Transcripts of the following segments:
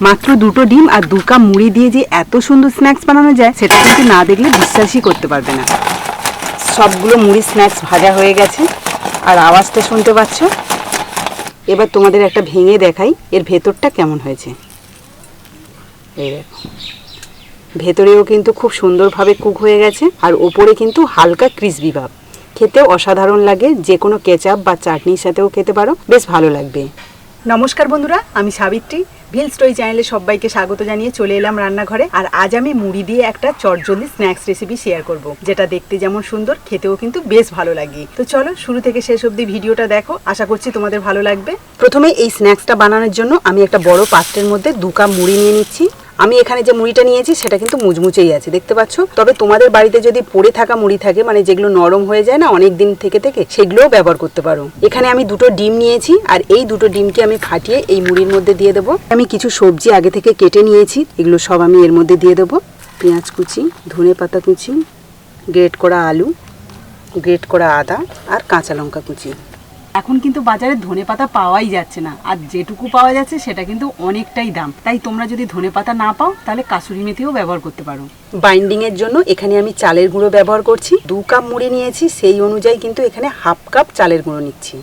মাত্র দুটো ডিম আর দু কাপ মুড়ি দিয়ে যে এত সুন্দর স্ন্যাক্স বানানো যায়, সেটা কিন্তু না দেখলে বিশ্বাসই করতে পারবে না। সবগুলো মুড়ি স্ন্যাক্স ভাজা হয়ে গেছে, আর আওয়াজটা শুনতে পাচ্ছ? এবার তোমাদের একটা ভেঙে দেখাই, এর ভেতরটা কেমন হয়েছে। এই দেখো। ভেতরেও কিন্তু খুব সুন্দরভাবে কুক হয়ে গেছে, আর ওপরে কিন্তু হালকা ক্রিসবি ভাব। খেতেও অসাধারণ লাগে যে কোনো কেচাপ বা চাটনির সাথেও খেতে পারো, বেশ ভালো লাগবে। নমস্কার বন্ধুরা, আমি সাবিত্রী। ভিল স্টোরি চ্যানেলে সবাইকে স্বাগত জানিয়ে চলে এলাম রান্নাঘরে। আর আজ আমি মুড়ি দিয়ে একটা চটজলদি স্ন্যাক্স রেসিপি শেয়ার করব, যেটা দেখতে যেমন সুন্দর, খেতেও কিন্তু বেশ ভালো লাগে। তো চলো, শুরু থেকে শেষ অবধি ভিডিওটা দেখো। আশা করছি তোমাদের ভালো লাগবে। প্রথমে এই স্ন্যাক্সটা বানানোর জন্য আমি একটা বড় পাত্রের মধ্যে দু কাপ মুড়ি নিয়ে নিচ্ছি। আমি এখানে যে মুড়িটা নিয়েছি, সেটা কিন্তু মুচমুচেই আছে, দেখতে পাচ্ছ? তবে তোমাদের বাড়িতে যদি পড়ে থাকা মুড়ি থাকে মানে যেগুলো নরম হয়ে যায় না, অনেক দিন থেকে থেকে, সেগুলোও ব্যবহার করতে পারো। এখানে আমি দুটো ডিম নিয়েছি, আর এই দুটো ডিমকে আমি ফাটিয়ে এই মুড়ির মধ্যে দিয়ে দেবো। আমি কিছু সবজি আগে থেকে কেটে নিয়েছি, এগুলো সব আমি এর মধ্যে দিয়ে দেবো। পেঁয়াজ কুচি, ধনে পাতা কুচি, গ্রেট করা আলু, গ্রেট করা আদা, আর কাঁচা লঙ্কা কুচি। এখন কিন্তু বাজারে ধনে পাতা পাওয়াই যাচ্ছে না। আর যেটুকু পাওয়া যাচ্ছে সেটা কিন্তু অনেকটাই দাম। তাই তোমরা যদি ধনে পাতা না পাও, তাহলে কাসুরি মেথিও ব্যবহার করতে পারো। বাইন্ডিং এর জন্য এখানে আমি চালের গুঁড়ো ব্যবহার করছি। দু কাপ মুড়ি নিয়েছি, সেই অনুযায়ী কিন্তু এখানে হাফ কাপ চালের গুঁড়ো নিচ্ছি।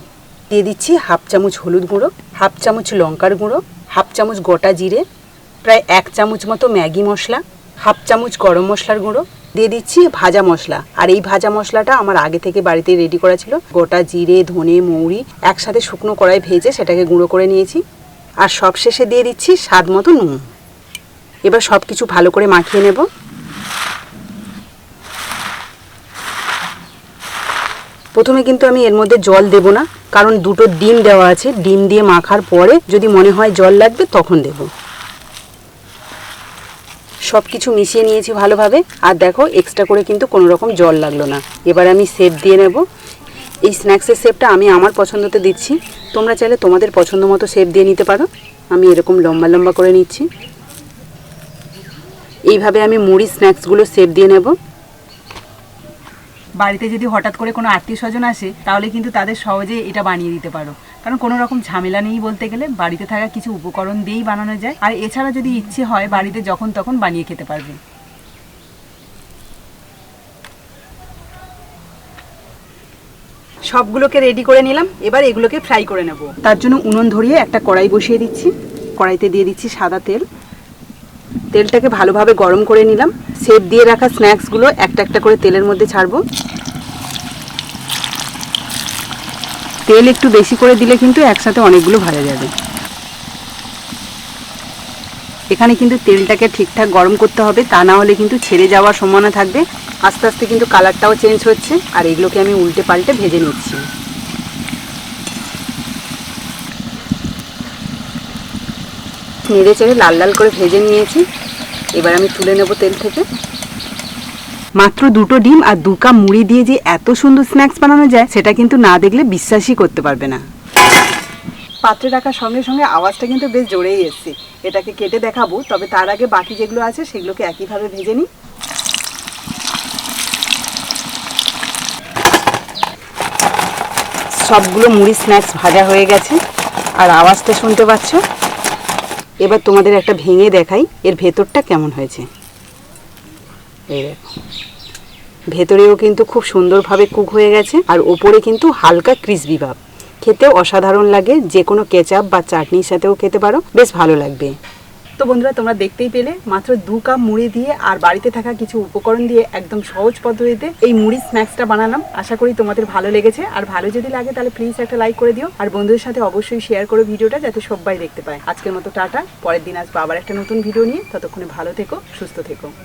দিয়ে দিচ্ছি হাফ চামচ হলুদ গুঁড়ো, হাফ চামচ লঙ্কার গুঁড়ো, হাফ চামচ গোটা জিরে, প্রায় এক চামচ মতো ম্যাগি মশলা, হাফ চামচ গরম মশলার গুঁড়ো দিয়ে দিচ্ছি ভাজা মশলা। আর এই ভাজা মশলাটা আমার আগে থেকে বাড়িতে রেডি করা ছিল। গোটা জিরে, ধনে, মৌরি একসাথে শুকনো কড়াই ভেজে সেটাকে গুঁড়ো করে নিয়েছি। আর সবশেষে দিয়ে দিচ্ছি স্বাদ মতো নুন। এবার সব কিছু ভালো করে মাখিয়ে নেব। প্রথমে কিন্তু আমি এর মধ্যে জল দেব না, কারণ দুটো ডিম দেওয়া আছে। ডিম দিয়ে মাখার পরে যদি মনে হয় জল লাগবে তখন দেবো। সব কিছু মিশিয়ে নিয়েছি ভালোভাবে। আর দেখো এক্সট্রা করে কিন্তু কোনো রকম জল লাগল না। এবার আমি সেপ দিয়ে নেব। এই স্ন্যাক্সের শেপটা আমি আমার পছন্দতে দিচ্ছি। তোমরা চাইলে তোমাদের পছন্দ মতো শেপ দিয়ে নিতে পারো। আমি এরকম লম্বা লম্বা করে নিচ্ছি। এইভাবে আমি মুড়ি স্ন্যাক্সগুলো শেপ দিয়ে নেব। বাড়িতে যদি হঠাৎ করে কোনো আত্মীয় স্বজন আসে, তাহলে কিন্তু তাদের সহজে এটা বানিয়ে দিতে পারো। কারণ কোনো রকম ঝামেলা নেই বলতে গেলে, বাড়িতে থাকা কিছু উপকরণ দিয়েই বানানো যায়। আর এছাড়া যদি ইচ্ছে হয়, বাড়িতে যখন তখন বানিয়ে খেতে পারবে। সবগুলোকে রেডি করে নিলাম, এবার এগুলোকে ফ্রাই করে নেব। তার জন্য উনুন ধরিয়ে একটা কড়াই বসিয়ে দিচ্ছি। কড়াইতে দিয়ে দিচ্ছি সাদা তেল। তেলটাকে ভালোভাবে গরম করে নিলাম। সেপ দিয়ে রাখা স্ন্যাক্সগুলো একটা একটা করে তেলের মধ্যে ছাড়বো। তেল একটু বেশি করে দিলে কিন্তু একসাথে অনেকগুলো ভাজা যাবে। এখানে কিন্তু তেলটাকে ঠিকঠাক গরম করতে হবে, তা না হলে কিন্তু ছেড়ে যাওয়ার সম্ভাবনা থাকবে। আস্তে আস্তে কিন্তু কালারটাও চেঞ্জ হচ্ছে, আর এগুলোকে আমি উল্টে পাল্টে ভেজে নিচ্ছি। নেড়ে চেড়ে লাল লাল করে ভেজে নিয়েছি। এবার আমি তুলে নেব তেল থেকে। মাত্র দুটো ডিম আর দু কাপ মুড়ি দিয়ে যে এত সুন্দর স্ন্যাক্স বানানো যায়, সেটা কিন্তু না দেখলে বিশ্বাসই করতে পারবে না। পাত্রে রাখার সঙ্গে সঙ্গে আওয়াজটা কিন্তু বেশ জোরেই এসছে। এটাকে কেটে দেখাবো, তবে তার আগে বাকি যেগুলো আছে, সেগুলোকে একইভাবে ভেজে নিই। সবগুলো মুড়ি স্ন্যাক্স ভাজা হয়ে গেছে। আর আওয়াজটা শুনতে পাচ্ছ? এবার তোমাদের একটা ভেঙে দেখাই, এর ভেতরটা কেমন হয়েছে। এই দেখো। ভেতরেও কিন্তু খুব সুন্দরভাবে কুক হয়ে গেছে, আর ওপরে কিন্তু হালকা ক্রিসপি ভাব। খেতেও অসাধারণ লাগে যে কোনো কেচাপ বা চাটনির সাথেও খেতে পারো, বেশ ভালো লাগবে। তো বন্ধুরা, তোমরা দেখতেই পেলে, মাত্র দু কাপ মুড়ি দিয়ে আর বাড়িতে থাকা কিছু উপকরণ দিয়ে একদম সহজ পদ্ধতিতে এই মুড়ি স্ন্যাক্সটা বানালাম। আশা করি তোমাদের ভালো লেগেছে। আর ভালো যদি লাগে, তাহলে প্লিজ একটা লাইক করে দিও। আর বন্ধুদের সাথে অবশ্যই শেয়ার করো ভিডিওটা, যাতে সবাই দেখতে পায়। আজকের মতো টাটা। পরের দিন আসব আবার একটা নতুন ভিডিও নিয়ে। ততক্ষণে ভালো থেকো, সুস্থ থেকো।